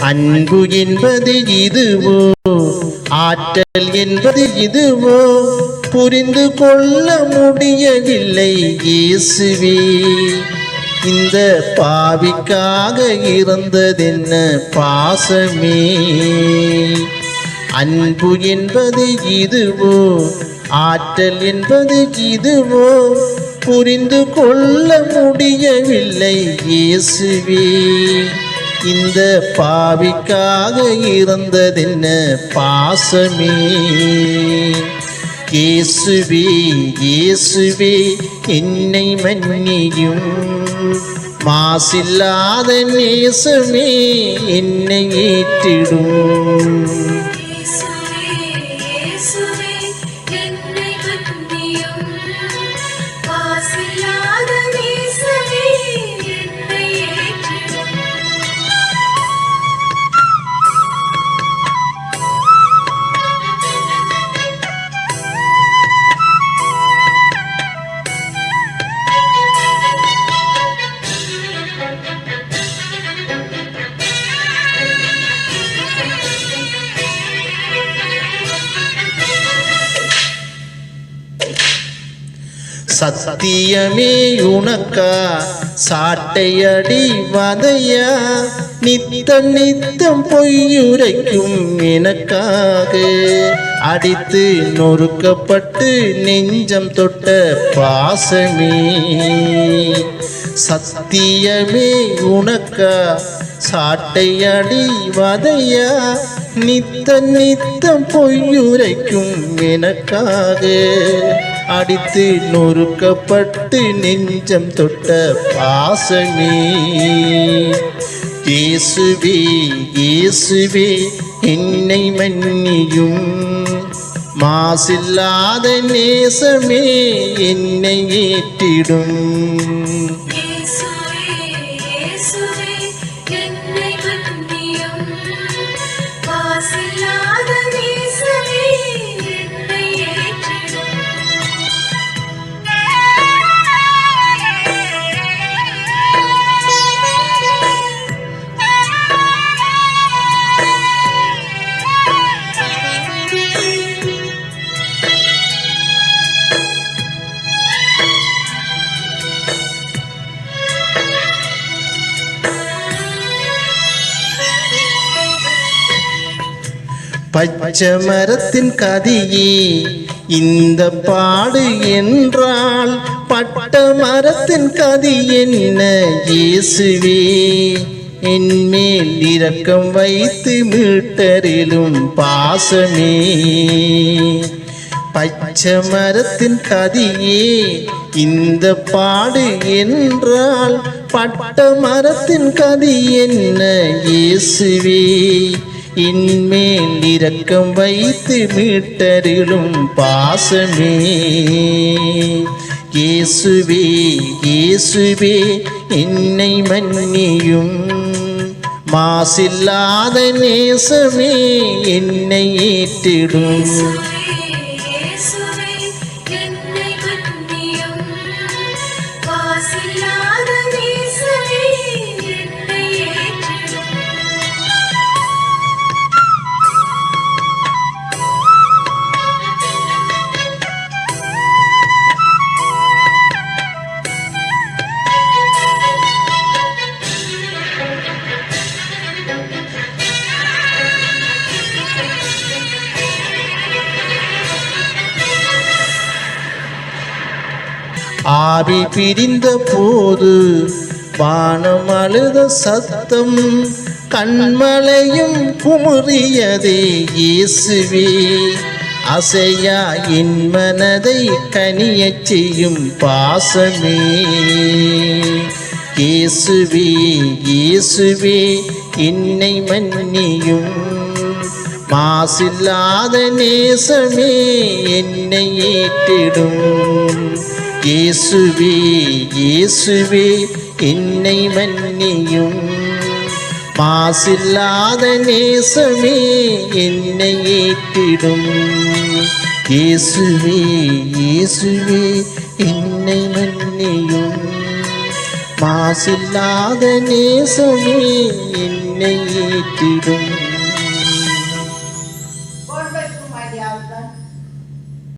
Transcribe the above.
அன்பு என்பது இதுவோ? ஆற்றல் என்பது இதுவோ? புரிந்து கொள்ள முடியவில்லை இயேசுவே. இந்த பாவிக்காக இருந்ததென்ன பாசமே? அன்பு என்பது இதுவோ? ஆற்றல் என்பது இதுவோ? புரிந்து கொள்ள முடியவில்லை இயேசுவே. இந்த பாவிக்காக இருந்ததென்ன பாசமே? இயேசுவே இயேசுவே என்னை மன்னியும். மாசில்லாத நேசமே என்னை ஏற்றிடும். என்னை மன்னியும். மாசில்லாத சத்தியமே உனக்கா? சாட்டையடி வதையா? நித்தம் நித்தம் பொய்யுரைக்கும் எனக்காக. அடித்து நொறுக்கப்பட்டு நெஞ்சம் தொட்ட பாசமே. சத்தியமே உனக்கா? சாட்டையடி வதையா? நித்த நித்தம் பொய்யுரைக்கும் எனக்காக. அடித்து நொறுக்கப்பட்டு நெஞ்சம் தொட்ட பாசமே. இயேசுவே இயேசுவே என்னை மன்னியும். மாசில்லாத நேசமே என்னை ஏற்றிடும். பச்சை மரத்தின் கதியே இந்த பாடு என்றால் பட்ட மரத்தின் கதி என்ன இயேசுவே? என்மேல் இரக்கம் வைத்து மீட்டரிலும் பாசமே. பச்சை மரத்தின் கதியே இந்த பாடு என்றால் பட்ட மரத்தின் கதி என்ன இயேசுவே? இன்மேல் இரக்கம் வைத்து மீட்டருளும் பாசமே. இயேசுவே இயேசுவே என்னை மன்னியும். மாசில்லாத நேசமே என்னை ஏற்றிடும். ஆவி பிரிந்த போது வானம் அழுத சத்தம் கண்மலையும் குமுறியதே இயேசுவே. அசையா என் மனதை கனியச் செய்யும் பாசமே. இயேசுவே இயேசுவே என்னை மன்னியும். மாசில்லாத நேசமே என்னை ஏற்றிடும். இயேசுவே இயேசுவே என்னை மன்னியும். மாசில்லாத நேசமே என்னை ஏற்றிடும். இயேசுவே இயேசுவே என்னை மன்னியும். மாசில்லாத நேசமே என்னை ஏற்றிடும்.